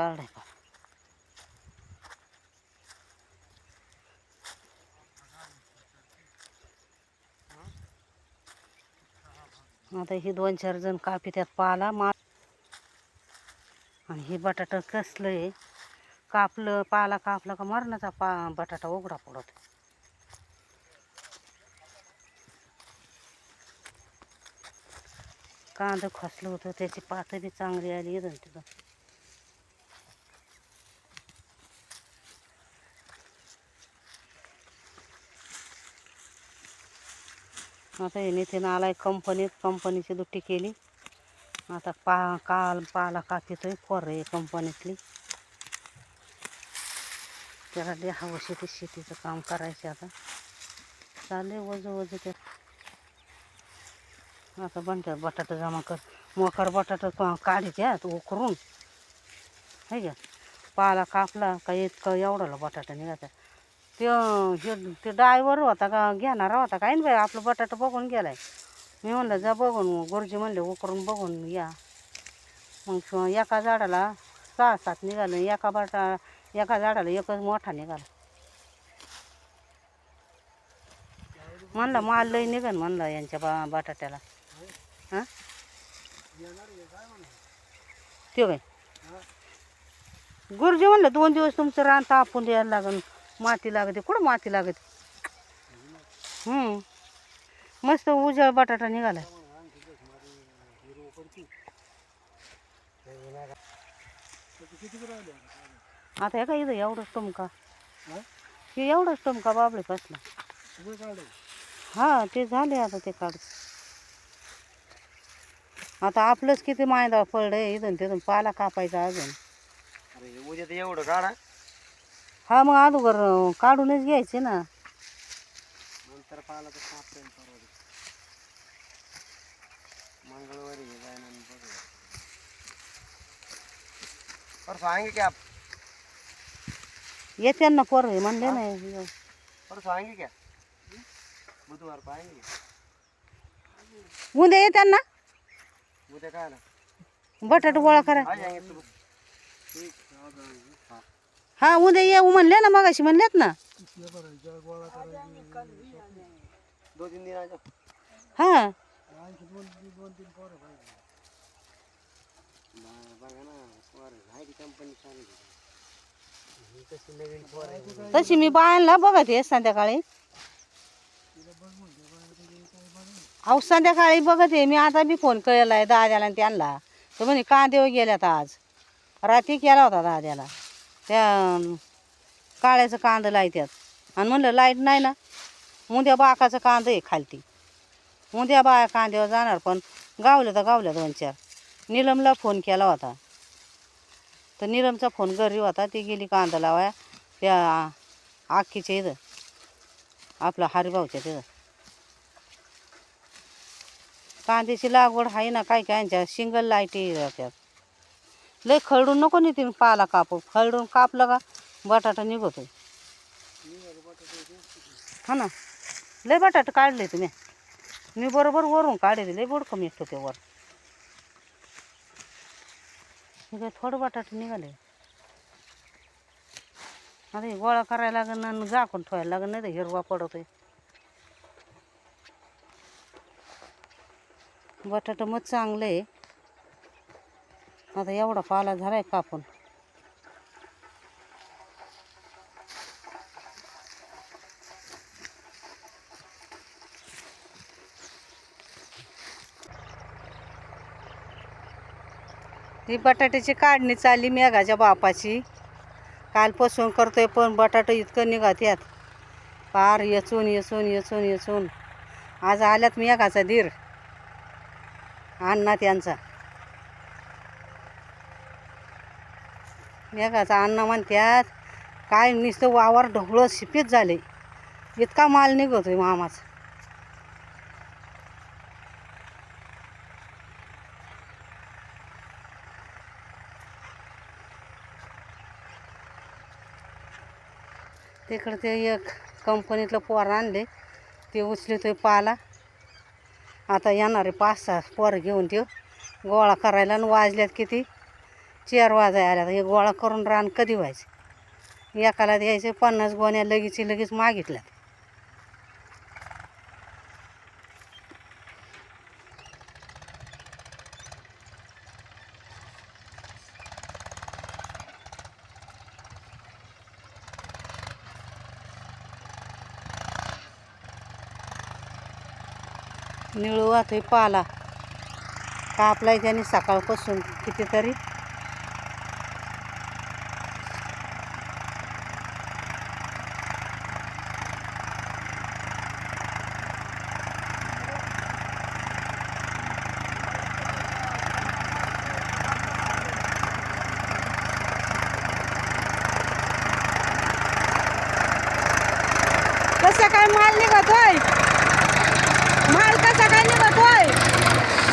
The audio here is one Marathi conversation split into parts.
काढाय का? आता ही दोन चार जण कापी त्यात पाला मा आणि हे बटाटा कसलं आहे? कापलं पाला कापला का मरणाचा पा बटाटा उघडा पडत. कांदं खसलं होतं त्याची पात बी चांगली आली तिथं आता हे नितीन आलाय कंपनीत कंपनीची दुट्टी केली. आता पा काल पाला कापितोय पोर आहे कंपनीतली त्याला द्या हवं शेती शेतीचं काम करायचं आता. चालले वज वजू ते. आता बनतात बटाटा जमा कर मोकर बटाटा क- काढायच्यात उकरून. है का? पाला कापला का इतकं एवढाला बटाटा निघायचा ते हे ते ड्रायव्हर होता का घेणारा होता काय ना बाई आपलं बटाटा बघून गेलाय. मी म्हणलं जा बघून गुरुजी म्हणले उकरून बघून या. मग एका झाडाला सहा सात निघालं एका बटा एका झाडाला एकच मोठा निघाला. म्हणलं माल लई निघन म्हणलं यांच्या बा बटाट्याला. हां? ते काय गुरुजी म्हणलं दोन दिवस तुमचं रान तापून द्यायला लागन. माती लागते. कुठं माती लागते? मस्त उजळ बटाटा निघाला आता हे का इथं एवढंच टमका? हे एवढंच टमका बाबळे कसला? हा ते झाले आता ते काढ. आता आपलंच किती मायदा पडलंय इथून तिथून. पाला कापायचा अजून. उद्या एवढं काढा. हा मग अगोदर काढूनच घ्यायचे ना. नंतर पाहिला तर साफ. मंगळवारी हे जाईन आणि बघू. परसों आएंगे क्या आप. येते ना पोरं म्हणले नाही. क्या बुधवार आएंगे उद्या येते ना उद्या काय ना बटाटा गोळा करा. आ जाएंगे सुबह हा उद्या येऊ म्हणले ना मगाशी म्हणलेत ना. हा. ना तशी मी बायांना बघत आहे संध्याकाळी. अहो संध्याकाळी बघत आहे. मी आता बी फोन केलाय दाद्याला आणि त्यांना. तर म्हणे कांदेव गेल्यात आज. रात्री केला होता दाद्याला त्या काळ्याचं कांदं लायत्यात. आणि म्हणलं लाइट नाही ना. उद्या बाकाचं कांदं आहे खालती. उद्या बाया कांद्यावर जाणार पण गावल्या तर गावल्या दोन चार. निलमला फोन केला होता. तर निलमचा फोन घरी होता. ती गेली कांदा लावाया त्या आखीच्या इथं. आपला हरिभाऊच्या तिथं. कांद्याची लागवड आहे ना काय काय यांच्या सिंगल लाईटी राहत्यात लय खळडून नको नाही पाला कापू. खळडून कापलं का बटाटा निघतो हा ना? लय बटाटा काढले तुम्ही. मी बरोबर वरून काढले लय बोडकं मिळतो ते वर. काय थोडं बटाटे निघाले. आता हे गोळा करायला लागेल आणि झाकून ठेवायला लागेल नाही तर हिरवा पडतोय. बटाटा मग चांगलं आहे. आता एवढा पाला झालाय कापून. ही बटाट्याची काढणी चालली मेघाच्या बापाची. कालपासून करतोय पण बटाटा इतकं निघत यात. पार येचून येचून येचून येचून. आज आल्यात मेघाचा धीर अण्णा त्यांचा मेघाचा अण्णा म्हणत्यात काय नुसतं वावर ढोकळं शिपीत झाले. इतका माल निघतोय मामाचा. तिकडं ते एक कंपनीतलं पोर आणले ते उचलतोय पाला. आता येणारे पाच सहा पोरं घेऊन ते गोळा करायला आणि वाजल्यात किती. चार वाजाय आल्या हे गोळा करून रान कधी व्हायचं? एकाला द्यायचे पन्नास गोण्या लगेच लगेच मागितल्यात. निळू वाहतोय पाला. कापलाय त्याने सकाळपासून कितीतरी. कसं काय माल निघतोय? माल कसा काय निघतोय?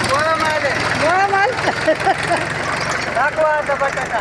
गोळा माल दाखवा आता बटाटा.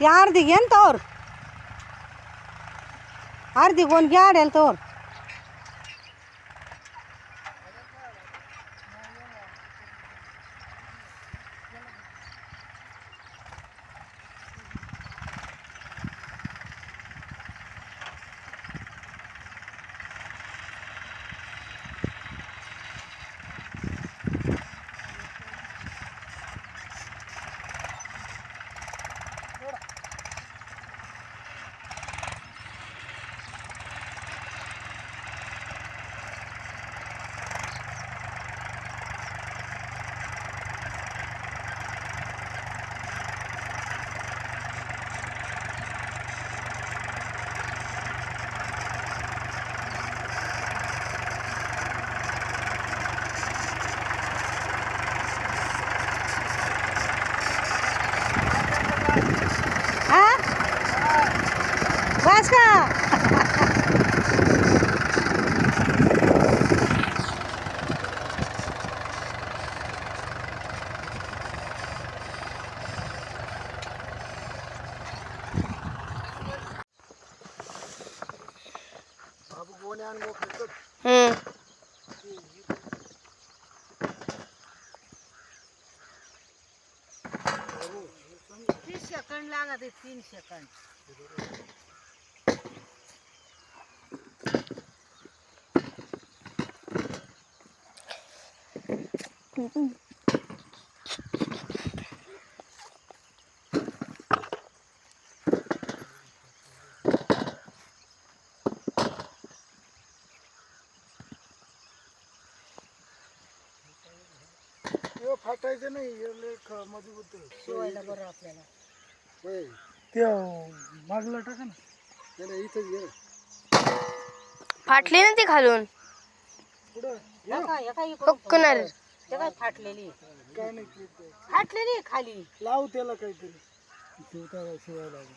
ಯಾರ್ದಿಗೆ ಏನು ತವ್ರು ಅರ್ದಿಗೆ ಒಂದು ಗ್ಯಾಡ್ ಎಲ್ಲಿ ತೋರು बस का तीन सेकंड लागत आहे तीन सेकंड फाटायचं नाही हे मजबूत. शिवायला बरं आपल्याला होय. ते मागला टाका ना इथंच घे. फाटली ना ती खालून पुढं काय-? ते फाटलेली काय नाही clip आहे. फाटलेली आहे खाली लाव त्याला काहीतरी शिवता शिवायला लागेल.